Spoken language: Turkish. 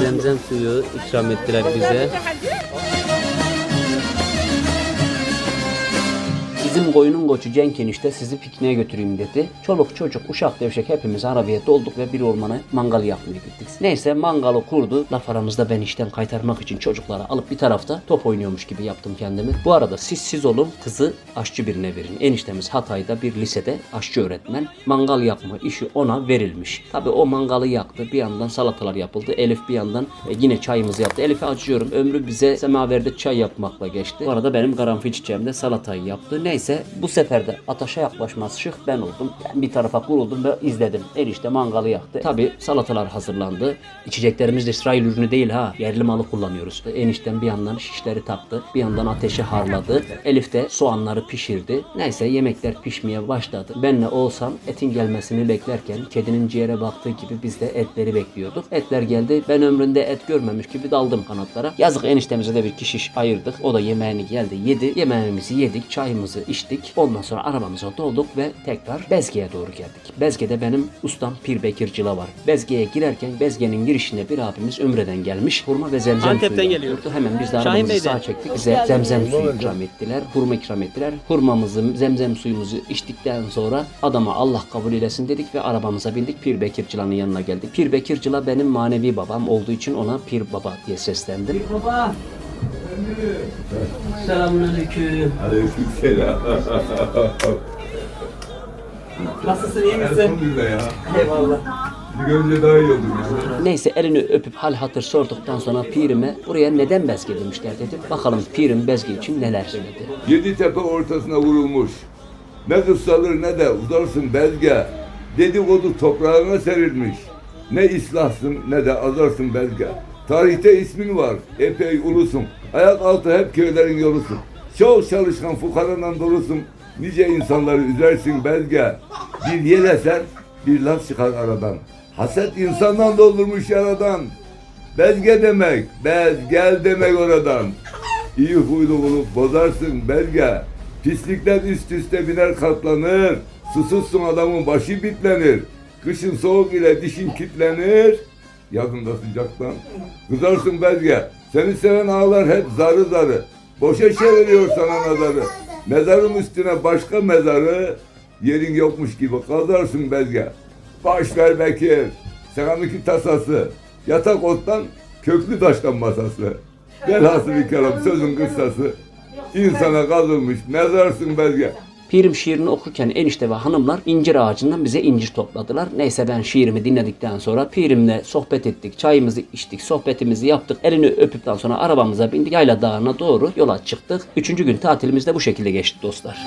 zemzem suyu ikram ettiler bize. Bizim koyunun koçu Cenk enişte sizi pikniğe götüreyim dedi. Çoluk çocuk, uşak devşek hepimiz arabaya dolduk ve bir ormana mangal yakmaya gittik. Neyse mangalı kurdu. Laf aramızda ben işten kaytarmak için çocuklara alıp bir tarafta top oynuyormuş gibi yaptım kendimi. Bu arada siz siz olun kızı aşçı birine verin. Eniştemiz Hatay'da bir lisede aşçı öğretmen. Mangal yakma işi ona verilmiş. Tabi o mangalı yaktı. Bir yandan salatalar yapıldı. Elif bir yandan e, yine çayımızı yaptı. Elif'e acıyorum. Ömrü bize semaverde çay yapmakla geçti. Bu arada benim karanfil çiçeğim de salatayı yaptı. Neyse bu sefer de ataşa yaklaşmaz şık ben oldum. Ben bir tarafa kuruldum ve izledim. Enişte mangalı yaktı. Tabi salatalar hazırlandı. İçeceklerimiz de İsrail ürünü değil ha. Yerli malı kullanıyoruz. Enişten bir yandan şişleri taktı. Bir yandan ateşi harladı. Elif de soğanları pişirdi. Neyse yemekler pişmeye başladı. Ben ne olsam etin gelmesini beklerken kedinin ciğere baktığı gibi biz de etleri bekliyorduk. Etler geldi. Ben ömründe et görmemiş gibi daldım kanatlara. Yazık eniştemize de bir kişiş ayırdık. O da yemeğini geldi yedi. Yemeğimizi yedik. Çayımızı içtik. Ondan sonra arabamıza dolduk ve tekrar Bezge'ye doğru geldik. Bezge'de benim ustam Pir Bekir Cıla var. Bezge'ye girerken Bezge'nin girişinde bir abimiz Ümre'den gelmiş. Hurma ve zemzem Antep'ten suyu geliyor. yapıyordu. Hemen biz de arabamızı sağa çektik. Bize zemzem suyu ikram ettiler. Hurma ikram ettiler. Hurmamızı, zemzem suyumuzu içtikten sonra adama Allah kabul eylesin dedik ve arabamıza bindik. Pir Bekir Cıla'nın yanına geldik. Pir Bekir Cıla benim manevi babam olduğu için ona Pir Baba diye seslendim. Pir Baba. Selamünaleyküm. Aleykümselam. Nasılsın iyi misin? Elhamdülillah ya. Eyvallah. Bir görünce daha iyi oldum ya. Neyse elini öpüp hal hatır sorduktan sonra pirime buraya neden bezge demişler dedim. Bakalım pirim bezge için neler söyledi. Yedi tepe ortasına vurulmuş. Ne kıssalır ne de uzarsın belge. Dedikodu toprağına serilmiş. Ne islahsın ne de azarsın belge. Tarihte ismin var, epey ulusun. Ayak altı hep köylerin yolusun. Çok çalışkan fukaradan dolusun. Nice insanları üzersin belge. Bir yel eser, bir laf çıkar aradan. Haset insandan doldurmuş yaradan. Bezge demek, bez gel demek oradan. İyi huylu olup bozarsın belge. Pislikler üst üste biner katlanır. Susuzsun adamın başı bitlenir. Kışın soğuk ile dişin kitlenir. Yazında sıcaktan. Kızarsın belge. Seni seven ağlar hep zarı zarı. Boşa çeviriyor sana nazarı. Mezarın üstüne başka mezarı. Yerin yokmuş gibi kazarsın belge. Baş ver Bekir. Selamiki tasası. Yatak ottan, köklü taştan masası. Velhasıl kelam sözün kıssası. İnsana kazılmış mezarsın belge. Pirim şiirini okurken enişte ve hanımlar incir ağacından bize incir topladılar. Neyse ben şiirimi dinledikten sonra pirimle sohbet ettik, çayımızı içtik, sohbetimizi yaptık. Elini öpüpten sonra arabamıza bindik, yayla dağına doğru yola çıktık. Üçüncü gün tatilimiz de bu şekilde geçti dostlar.